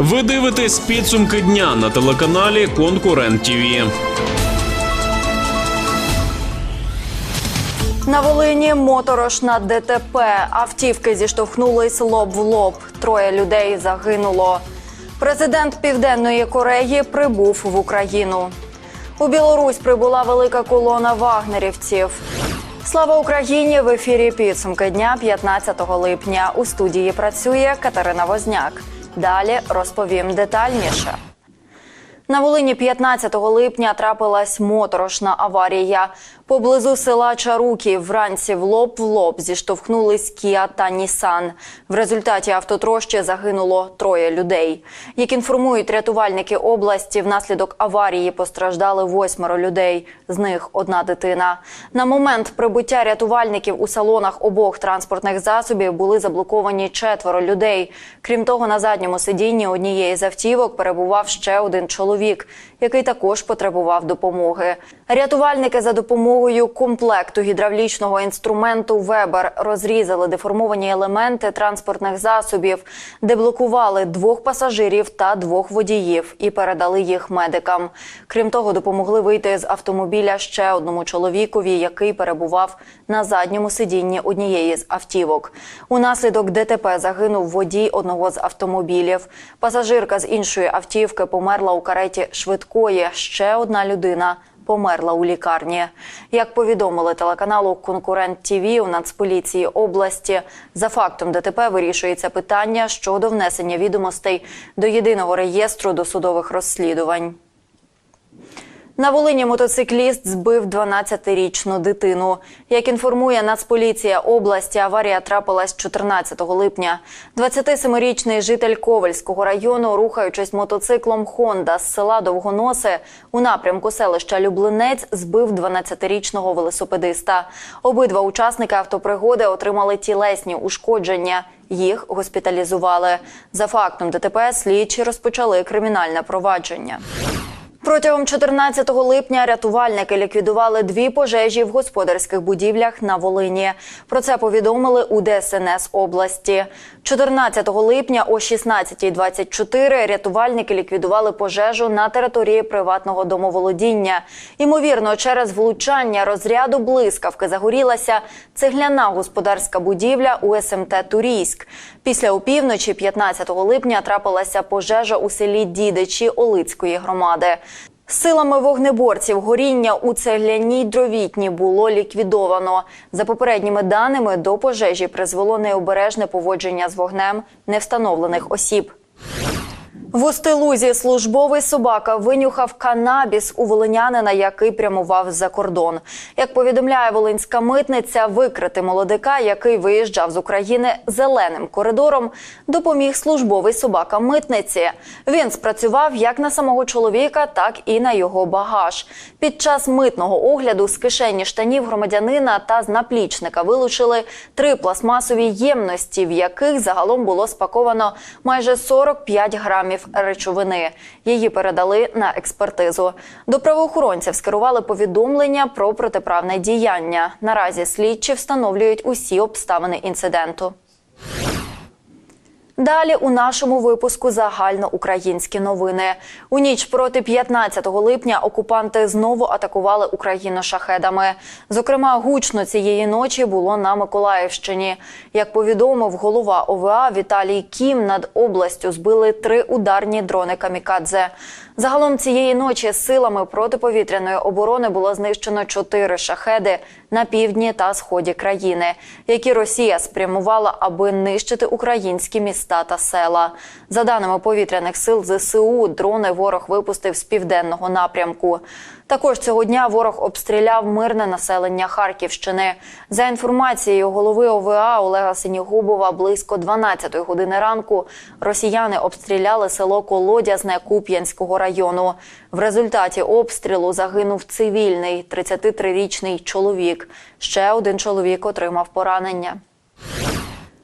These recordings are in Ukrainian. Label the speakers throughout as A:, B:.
A: Ви дивитесь підсумки дня на телеканалі Конкурент ТІВІ.
B: На Волині моторошна ДТП. Автівки зіштовхнулись лоб в лоб. Троє людей загинуло. Президент Південної Кореї прибув в Україну. У Білорусь прибула велика колона вагнерівців. Слава Україні! В ефірі підсумки дня 15 липня. У студії працює Катерина Возняк. Далі розповім детальніше. На Волині 15 липня трапилась моторошна аварія. Поблизу села Чаруки вранці в лоб в лоб зіштовхнулись Кіа та Нісан. В результаті автотрощі загинуло троє людей. Як інформують рятувальники області, внаслідок аварії постраждали восьмеро людей. З них одна дитина. На момент прибуття рятувальників у салонах обох транспортних засобів були заблоковані четверо людей. Крім того, на задньому сидінні однієї з автівок перебував ще один чоловік, який також потребував допомоги. Рятувальники за допомогою комплекту гідравлічного інструменту Вебер розрізали деформовані елементи транспортних засобів, деблокували двох пасажирів та двох водіїв і передали їх медикам. Крім того, допомогли вийти з автомобіля ще одному чоловікові, який перебував на задньому сидінні однієї з автівок. Унаслідок ДТП загинув водій одного з автомобілів. Пасажирка з іншої автівки померла у кареті швидкої. Ще одна людина померла у лікарні. Як повідомили телеканалу Конкурент ТІВІ у Нацполіції області, за фактом ДТП вирішується питання щодо внесення відомостей до єдиного реєстру досудових розслідувань. На Волині мотоцикліст збив 12-річну дитину. Як інформує Нацполіція області, аварія трапилась 14 липня. 27-річний житель Ковальського району, рухаючись мотоциклом Хонда з села Довгоноси у напрямку селища Люблинець, збив 12-річного велосипедиста. Обидва учасники автопригоди отримали тілесні ушкодження. Їх госпіталізували. За фактом ДТП слідчі розпочали кримінальне провадження. Протягом 14 липня рятувальники ліквідували дві пожежі в господарських будівлях на Волині. Про це повідомили у ДСНС області. 14 липня о 16.24 рятувальники ліквідували пожежу на території приватного домоволодіння. Ймовірно, через влучання розряду блискавки загорілася цегляна господарська будівля у СМТ Турійськ. Після опівночі 15 липня трапилася пожежа у селі Дідичі Олицької громади. Силами вогнеборців горіння у цегляній дровітні було ліквідовано. За попередніми даними, до пожежі призвело необережне поводження з вогнем невстановлених осіб. В Устилузі службовий собака винюхав канабіс у волинянина, який прямував за кордон. Як повідомляє волинська митниця, викрити молодика, який виїжджав з України зеленим коридором, допоміг службовий собака митниці. Він спрацював як на самого чоловіка, так і на його багаж. Під час митного огляду з кишені штанів громадянина та з наплічника вилучили три пластмасові ємності, в яких загалом було спаковано майже 45 грамів речовини. Її передали на експертизу. До правоохоронців скерували повідомлення про протиправне діяння. Наразі слідчі встановлюють усі обставини інциденту. Далі у нашому випуску загальноукраїнські новини. У ніч проти 15 липня окупанти знову атакували Україну шахедами. Зокрема, гучно цієї ночі було на Миколаївщині. Як повідомив голова ОВА Віталій Кім, над областю збили три ударні дрони камікадзе. Загалом цієї ночі силами протиповітряної оборони було знищено чотири шахеди на півдні та сході країни, які Росія спрямувала, аби нищити українські міста та села. За даними повітряних сил ЗСУ, дрони ворог випустив з південного напрямку. Також цього дня ворог обстріляв мирне населення Харківщини. За інформацією голови ОВА Олега Синігубова, близько 12 години ранку росіяни обстріляли село Колодязне Куп'янського району. В результаті обстрілу загинув цивільний 33-річний чоловік. Ще один чоловік отримав поранення.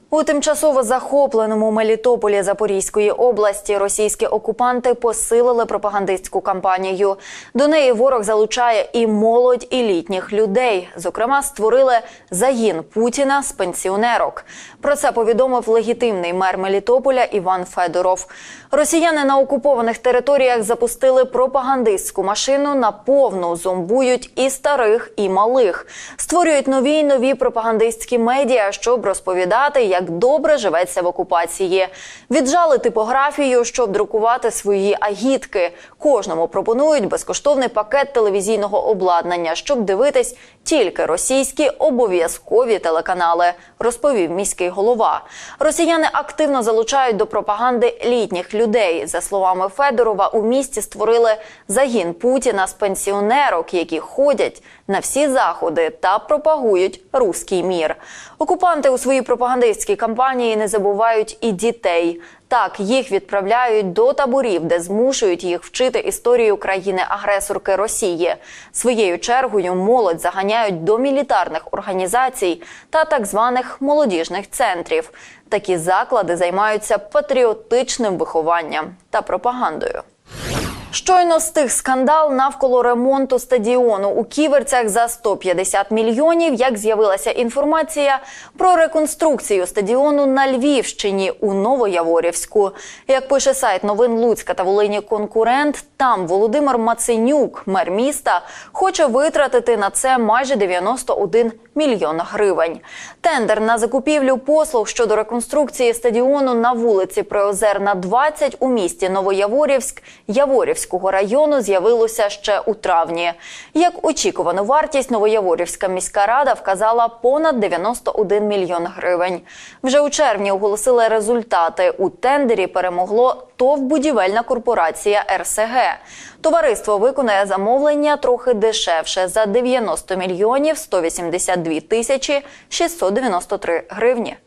B: У тимчасово захопленому Мелітополі Запорізької області російські окупанти посилили пропагандистську кампанію. До неї ворог залучає і молодь, і літніх людей. Зокрема, створили загін Путіна з пенсіонерок. Про це повідомив легітимний мер Мелітополя Іван Федоров. Росіяни на окупованих територіях запустили пропагандистську машину на повну, зомбують і старих, і малих. Створюють нові й нові пропагандистські медіа, щоб розповідати, як добре живеться в окупації. Віджали типографію, щоб друкувати свої агітки. Кожному пропонують безкоштовний пакет телевізійного обладнання, щоб дивитись тільки російські обов'язкові телеканали, розповів міський голова. Росіяни активно залучають до пропаганди літніх людей. За словами Федорова, у місті створили загін Путіна з пенсіонерок, які ходять на всі заходи та пропагують руський мір. Окупанти у своїй пропагандистській кампанії не забувають і дітей. Так, їх відправляють до таборів, де змушують їх вчити історію країни-агресорки Росії. Своєю чергою молодь заганяють до мілітарних організацій та так званих молодіжних центрів. Такі заклади займаються патріотичним вихованням та пропагандою. Щойно стих скандал навколо ремонту стадіону у Ківерцях за 150 мільйонів. Як з'явилася інформація про реконструкцію стадіону на Львівщині у Новояворівську. Як пише сайт новин Луцька та Волині конкурент, там Володимир Маценюк, мер міста, хоче витратити на це майже 91 мільйон гривень. Тендер на закупівлю послуг щодо реконструкції стадіону на вулиці Приозерна 20 у місті Новояворівськ Яворівського району з'явилося ще у травні. Як очікувану вартість Новояворівська міська рада вказала понад 91 мільйон гривень. Вже у червні оголосили результати. У тендері перемогло ТОВ будівельна корпорація РСГ. Товариство виконає замовлення трохи дешевше за 90 мільйонів 182 тисячі 693 гривні.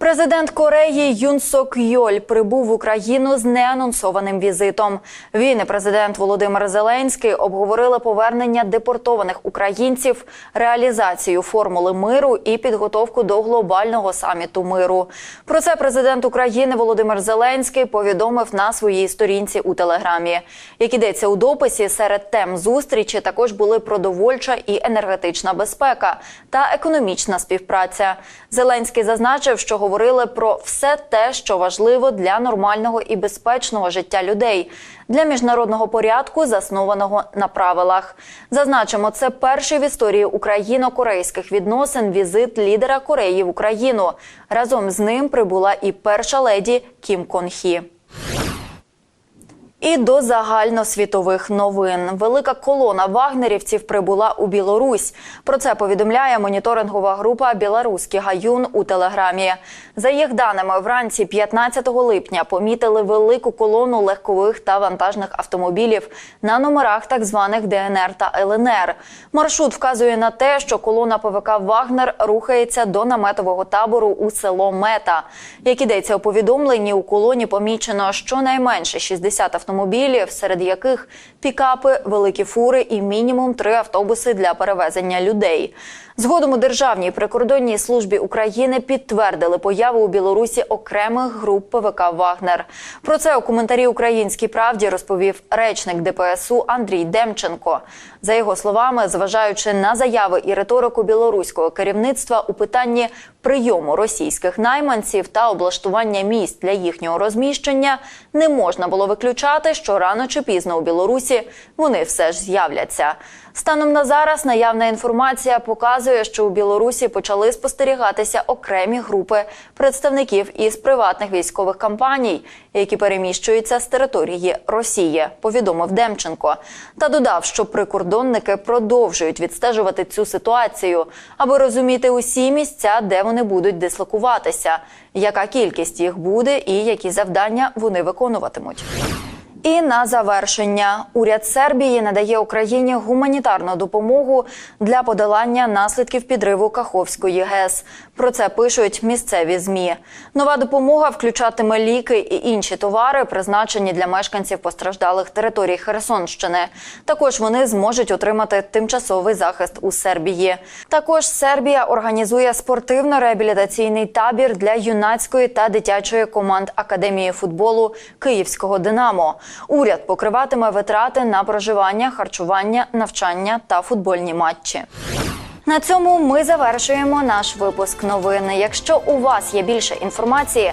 B: Президент Кореї Юн Сок Йоль прибув в Україну з неанонсованим візитом. Він і президент Володимир Зеленський обговорили повернення депортованих українців, реалізацію формули миру і підготовку до глобального саміту миру. Про це президент України Володимир Зеленський повідомив на своїй сторінці у телеграмі. Як ідеться у дописі, серед тем зустрічі також були продовольча і енергетична безпека та економічна співпраця. Зеленський зазначив, що говорили про все те, що важливо для нормального і безпечного життя людей, для міжнародного порядку, заснованого на правилах. Зазначимо, це перший в історії україно-корейських відносин візит лідера Кореї в Україну. Разом з ним прибула і перша леді Кім Кон Хі. І до загальносвітових новин велика колона вагнерівців прибула у Білорусь. Про це повідомляє моніторингова група Білоруський гаюн у телеграмі. За їх даними, вранці 15 липня помітили велику колону легкових та вантажних автомобілів на номерах так званих ДНР та ЛНР. Маршрут вказує на те, що колона ПВК Вагнер рухається до наметового табору у село Мета. Як ідеться у повідомленні, у колоні помічено щонайменше 60 автомобілів автомобілів, серед яких пікапи, великі фури і мінімум три автобуси для перевезення людей. Згодом у Державній прикордонній службі України підтвердили появу у Білорусі окремих груп ПВК Вагнер. Про це у коментарі Українській правді розповів речник ДПСУ Андрій Демченко. За його словами, зважаючи на заяви і риторику білоруського керівництва у питанні прийому російських найманців та облаштування місць для їхнього розміщення, не можна було виключати, що рано чи пізно у Білорусі вони все ж з'являться. Станом на зараз наявна інформація показує, що у Білорусі почали спостерігатися окремі групи представників із приватних військових компаній, які переміщуються з території Росії. Повідомив Демченко та додав, що прикордонники продовжують відстежувати цю ситуацію, аби розуміти усі місця, де вони будуть дислокуватися, яка кількість їх буде і які завдання вони виконуватимуть. І на завершення уряд Сербії надає Україні гуманітарну допомогу для подолання наслідків підриву Каховської ГЕС. Про це пишуть місцеві змі. Нова допомога включатиме ліки і інші товари, призначені для мешканців постраждалих територій Херсонщини. Також вони зможуть отримати тимчасовий захист у Сербії. Також Сербія організує спортивно-реабілітаційний табір для юнацької та дитячої команд Академії футболу Київського Динамо. Уряд покриватиме витрати на проживання, харчування, навчання та футбольні матчі. На цьому ми завершуємо наш випуск новини. Якщо у вас є більше інформації